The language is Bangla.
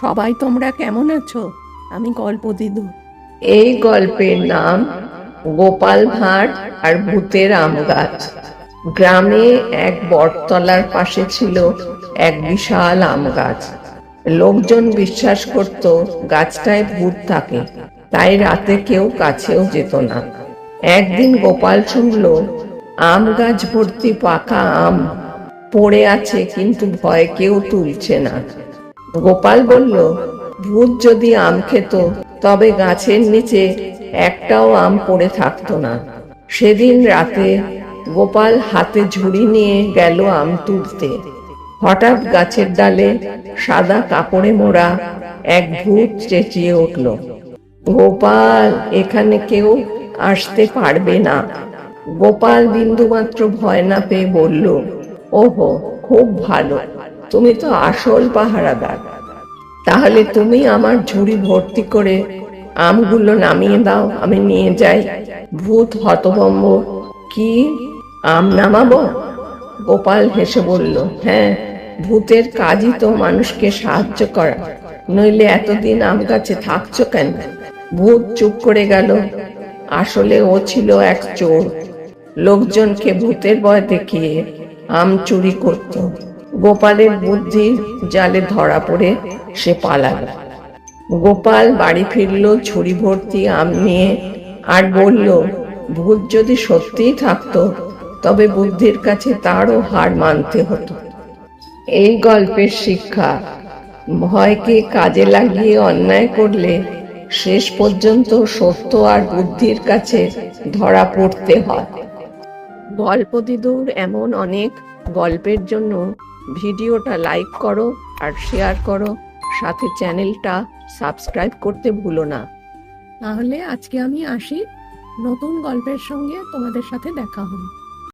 সবাই তোমরা কেমন আছো? আমি গল্প দিদু এই গল্পের নাম গোপাল ভাঁড় আর ভূতের আম গাছ। গ্রামে এক বটতলার পাশে ছিল এক বিশাল আম গাছ। লোকজন বিশ্বাস করত গাছটায় ভূত থাকে, তাই রাতে কেউ কাছেও যেত না। একদিন গোপাল শুনল, আম গাছ ভর্তি পাকা আম পড়ে আছে, কিন্তু ভয় কেউ তুলছে না। গোপাল বলল, ভূত যদি আম খেত, তবে গাছের নিচে একটাও আম পড়ে থাকতো না। সেদিন রাতে গোপাল হাতে ঝুড়ি নিয়ে গেল আম তুলতে। হঠাৎ গাছের ডালে সাদা কাপড়ে মোড়া এক ভূত চেঁচিয়ে উঠল, গোপাল, এখানে কেউ আসতে পারবে না। গোপাল বিন্দুমাত্র ভয় না পেয়ে বলল, ওহো, খুব ভালো। তুমি তো আসল পাহারাদার। তাহলে তুমি আমার ঝুড়ি ভর্তি করে আমগুলো নামিয়ে দাও, আমি নিয়ে যাই। ভূত হতভম্ব, কি? আম নামাবো? গোপাল হেসে বলল হ্যাঁ ভূতের কাজই তো মানুষকে সাহায্য করা। নইলে এতদিন আম গাছে থাকছো কেন? ভূত চুপ করে গেল। আসলে ও ছিল এক চোর। লোকজনকে ভূতের ভয় দেখিয়ে আম চুরি করত। গোপালের বুদ্ধির জালে ধরা পড়ে সে পালালো। গোপাল বাড়ি ফিরল, ছুরি ভর্তি আম নিয়ে আর বলল, ভূত যদি সত্যিই থাকতো, তবে বুদ্ধির কাছে তারও হার মানতে হতো। এই গল্পের শিক্ষা, ভয়কে কাজে লাগিয়ে অন্যায় করলে শেষ পর্যন্ত সত্য আর বুদ্ধির কাছে ধরা পড়তে হয়। গল্প দিদুর এমন অনেক গল্পের জন্য ভিডিওটা লাইক করো আর শেয়ার করো। সাথে চ্যানেলটা সাবস্ক্রাইব করতে ভুলো না। তাহলে আজকে আমি আসি। নতুন গল্পের সঙ্গে তোমাদের সাথে দেখা হবে।